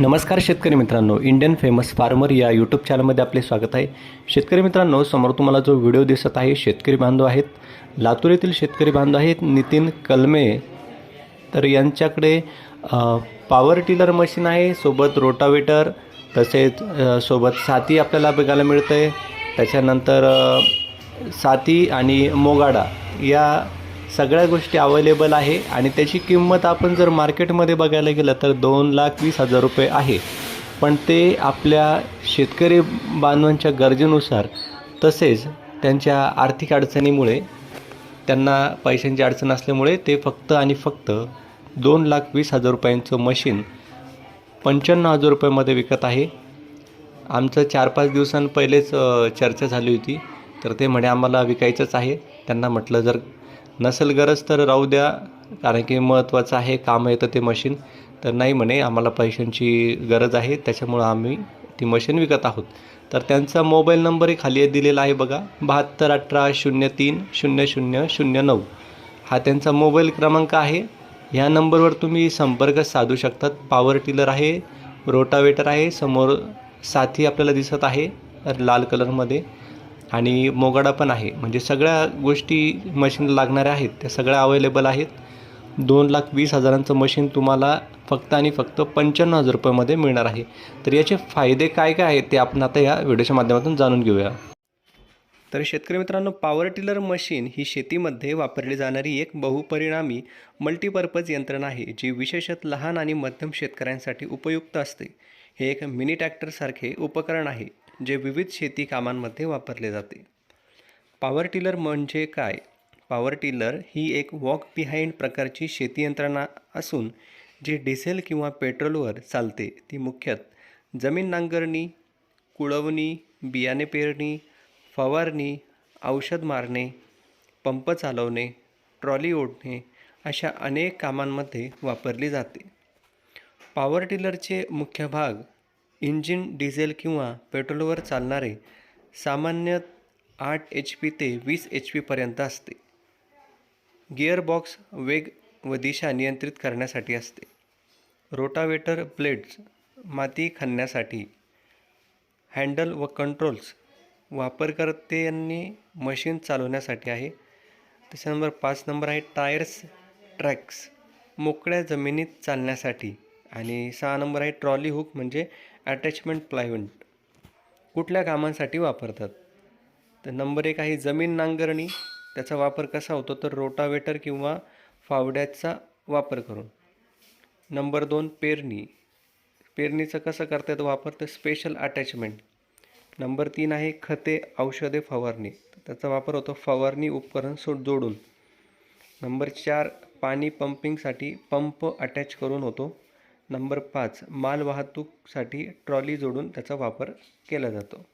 नमस्कार शेतकरी मित्रांनो इंडियन फेमस फार्मर या यूट्यूब चॅनलमध्ये आपले स्वागत आहे. शेतकरी मित्रांनो समोर तुम्हाला जो व्हिडिओ दिसत आहे शेतकरी बांधव आहेत. लातूर येथील शेतकरी बांधव आहेत नितीन कलमे. तर यांच्याकडे पॉवर टिलर मशीन आहे सोबत रोटावेटर तसेच सोबत साथी आपल्याला बघायला मिळतं आहे त्याच्यानंतर साथी आणि मोगाडा या सगळ्या गोष्टी अवेलेबल आहे आणि त्याची किंमत आपण जर मार्केटमध्ये बघायला गेलं तर दोन लाख वीस हजार रुपये आहे. पण ते आपल्या शेतकरी बांधवांच्या गरजेनुसार तसेच त्यांच्या आर्थिक अडचणीमुळे त्यांना पैशांची अडचण असल्यामुळे ते फक्त आणि फक्त दोन लाख वीस हजार रुपयांचं मशीन पंच्याण्णव हजार रुपयामध्ये विकत आहे. आमचं चार पाच दिवसांपहिलेच चर्चा झाली होती. तर ते म्हणे आम्हाला विकायचंच आहे. त्यांना म्हटलं जर नसेल गरज तर राहू द्या कारण की महत्त्वाचं आहे काम येतं ते मशीन तर नाही म्हणे आम्हाला पैशांची गरज आहे त्याच्यामुळं आम्ही ती मशीन विकत आहोत. तर त्यांचा मोबाईल नंबरही खाली दिलेला आहे बघा बहात्तर अठरा शून्य तीन शून्य शून्य शून्य नऊ. हा त्यांचा मोबाईल क्रमांक आहे. ह्या नंबरवर तुम्ही संपर्क साधू शकतात. पॉवर टिलर आहे रोटावेटर आहे समोर साथी आपल्याला दिसत आहे लाल कलरमध्ये आणि मोगाडा पण आहे. म्हणजे सगळ्या गोष्टी मशीनला लागणाऱ्या आहेत. त्या सगळ्या अवेलेबल आहेत. दोन लाख वीस हजारांचं मशीन तुम्हाला फक्त आणि फक्त पंच्याण्णव हजार रुपयामध्ये मिळणार आहे. तर याचे फायदे काय काय आहेत ते आपण आता या व्हिडिओच्या माध्यमातून जाणून घेऊया. तर शेतकरी मित्रांनो पॉवर टिलर मशीन ही शेतीमध्ये वापरली जाणारी एक बहुपरिणामी मल्टीपर्पज यंत्रणा आहे जी विशेषत लहान आणि मध्यम शेतकऱ्यांसाठी उपयुक्त असते. हे एक मिनी ट्रॅक्टरसारखे उपकरण आहे. जे विविध शेती कामांमध्ये वापरले जाते. पॉवर टिलर म्हणजे काय? पॉवर टिलर ही एक वॉक बिहाइंड प्रकारची शेती यंत्रणा असून जी डिझेल किंवा पेट्रोलवर चालते ती मुख्यतः जमीन नांगरणी कुळवणी बियाणे पेरणी फवारणी औषध मारणे पंप चालवणे ट्रॉली ओढणे अशा अनेक कामांमध्ये वापरली जाते. पॉवर टिलरचे मुख्य भाग इंजिन डिझेल किंवा पेट्रोलवर चालणारे सामान्यतः आठ एच पी ते वीस एच पीपर्यंत असते. गिअरबॉक्स वेग व दिशा नियंत्रित करण्यासाठी असते. रोटावेटर ब्लेड्स माती खणण्यासाठी हँडल व कंट्रोल्स वापरकर्त्यांनी मशीन चालवण्यासाठी आहे. त्याच्यानंबर पाच नंबर आहे टायर्स ट्रॅक्स मोकळ्या जमिनीत चालण्यासाठी आणि सहा नंबर आहे ट्रॉली हुक म्हणजे अटॅचमेंट प्लायवंट कुठल्या कामांसाठी वापरतात? तर नंबर एक आहे जमीन नांगरणी. त्याचा वापर कसा होतो? तर रोटावेटर किंवा फावड्याचा वापर करून. नंबर दोन पेरणी. पेरणीचं कसं करता येतं वापर तर स्पेशल अटॅचमेंट नंबर तीन आहे खते औषधे फवारणी. त्याचा वापर होतो फवारणी उपकरण सो जोडून. नंबर चार पाणी पंपिंगसाठी पंप अटॅच करून होतो. नंबर पाच माल वाहतूकसाठी ट्रॉली जोडून त्याचा वापर केला जातो.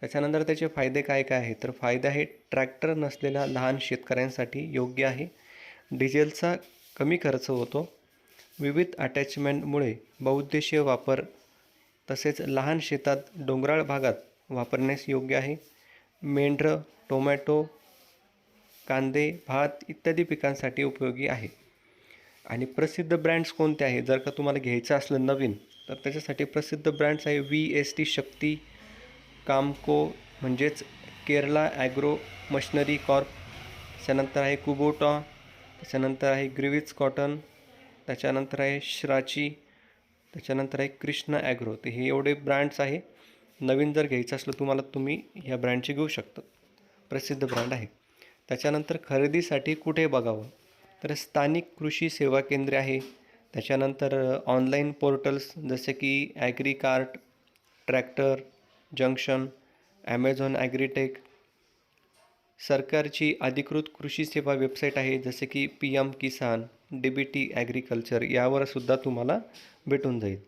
त्याच्यानंतर त्याचे फायदे काय काय आहेत? तर फायदे आहे ट्रॅक्टर नसलेल्या लहान शेतकऱ्यांसाठी योग्य आहे. डिझेलचा कमी खर्च होतो. विविध अटॅचमेंटमुळे बहुउद्देशीय वापर तसेच लहान शेतात डोंगराळ भागात वापरण्यास योग्य आहे. मेंढरं टोमॅटो कांदे भात इत्यादी पिकांसाठी उपयोगी आहे. आणि प्रसिद्ध ब्रँड्स कोणते आहे जर का तुम्हाला घ्यायचं असलं नवीन तर त्याच्यासाठी प्रसिद्ध ब्रँड्स आहे व्ही एस टी शक्ती कामको म्हणजेच केरला ॲग्रो मशनरी कॉर्प त्याच्यानंतर आहे कुबोटा त्याच्यानंतर आहे ग्रिविज कॉटन त्याच्यानंतर आहे श्राची त्याच्यानंतर आहे कृष्णा ॲग्रो. तर हे एवढे ब्रँड्स आहे. नवीन जर घ्यायचं असलं तुम्हाला तुम्ही ह्या ब्रँडचे घेऊ शकता. प्रसिद्ध ब्रँड आहे. त्याच्यानंतर खरेदीसाठी कुठे बघावं? तर स्थानिक कृषी सेवा केंद्रे आहे. त्याच्यानंतर ऑनलाईन पोर्टल्स जसे की Agrikart tractor junction Amazon Agritech सरकारची अधिकृत कृषी सेवा वेबसाईट आहे जसे की P M Kisan D B T agriculture यावरसुद्धा तुम्हाला भेटून जाईल.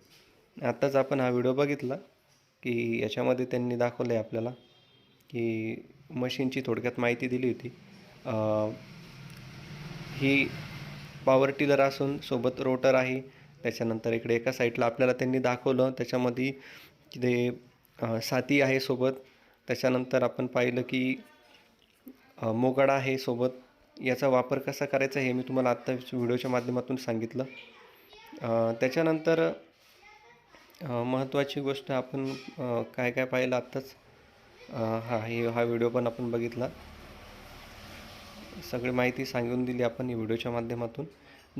आत्ताच आपण हा व्हिडिओ बघितला की याच्यामध्ये त्यांनी दाखवलं आहे आपल्याला की मशीनची थोडक्यात माहिती दिली होती. ही पॉवर टिलर असून सोबत रोटर आहे. त्याच्यानंतर इकडे एका साईडला आपल्याला त्यांनी दाखवलं. त्याच्यामध्ये ते साती साथी आहे सोबत त्याच्यानंतर आपण पाहिलं की मोगडा मोगाडा आहे सोबत. याचा वापर कसा करायचा हे मी तुम्हाला आत्ता व्हिडिओच्या माध्यमातून सांगितलं. त्याच्यानंतर महत्त्वाची गोष्ट आपण काय काय पाहिलं आत्ताच? हा हे हा व्हिडिओ पण आपण बघितला. सगळी माहिती सांगून दिली आपण या व्हिडिओच्या माध्यमातून.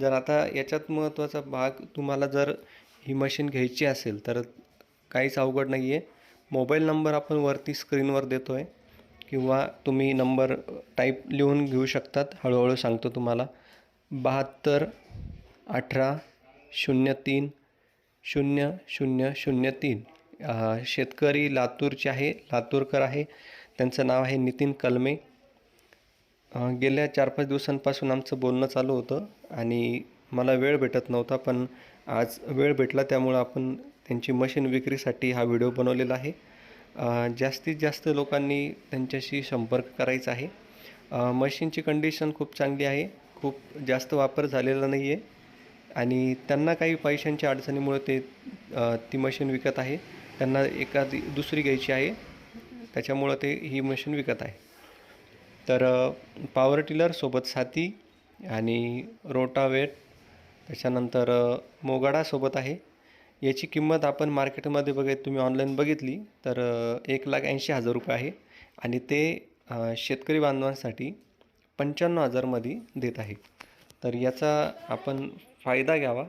जर आता याच्यात महत्त्वाचा भाग तुम्हाला जर ही मशीन घ्यायची असेल तर काहीच अवघड नाही आहे मोबाईल नंबर आपण वरती स्क्रीनवर देतो आहे किंवा तुम्ही नंबर टाईप लिहून घेऊ शकतात. हळूहळू सांगतो तुम्हाला. बहात्तर अठरा शून्य तीन शून्य शून्य शून्य तीन. शेतकरी लातूरचे आहे लातूरकर आहे. त्यांचं नाव आहे नितीन कलमे. गेल्या चार पाच दिवसांपासून आमचं बोलणं चालू होतं आणि मला वेळ भेटत नव्हता पण आज वेळ भेटला त्यामुळं आपण त्यांची मशीन विक्रीसाठी हा व्हिडिओ बनवलेला आहे. जास्तीत जास्त लोकांनी त्यांच्याशी संपर्क करायचा आहे. मशीनची कंडिशन खूप चांगली आहे खूप जास्त वापर झालेला नाही आहे आणि त्यांना काही पैशांच्या अडचणीमुळे ते ती मशीन विकत आहे. त्यांना एखादी दुसरी घ्यायची आहे त्याच्यामुळं ते ही मशीन विकत आहे. तर पॉवर टिलरसोबत साथी आणि रोटावेट त्याच्यानंतर मोगाडासोबत आहे. याची किंमत आपण मार्केटमध्ये बघत तुम्ही ऑनलाईन बघितली तर एक लाख ऐंशी हजार रुपये आहे आणि ते शेतकरी बांधवांसाठी पंच्याण्णव हजारमध्ये देत आहे. तर याचा आपण फायदा घ्यावा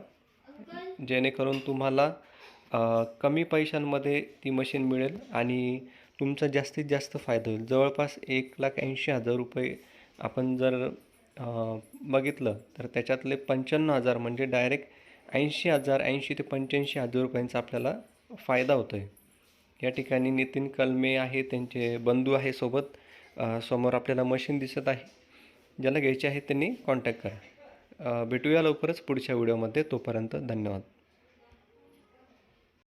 जेणेकरून तुम्हाला कमी पैशांमध्ये ती मशीन मिळेल आणि तुमचा जास्तीत जास्त फायदा होईल. जवळपास एक लाख ऐंशी हजार रुपये आपण जर बघितलं तर त्याच्यातले पंच्याण्णव हजार म्हणजे डायरेक्ट ऐंशी हजार ऐंशी ते पंच्याऐंशी हजार रुपयांचा आपल्याला फायदा होतो आहे या ठिकाणी नितीन कलमे आहे त्यांचे बंधू आहे सोबत. समोर आपल्याला मशीन दिसत आहे. ज्याला घ्यायचे आहे त्यांनी कॉन्टॅक्ट करा. भेटूया लवकरच पुढच्या व्हिडिओमध्ये तोपर्यंत धन्यवाद.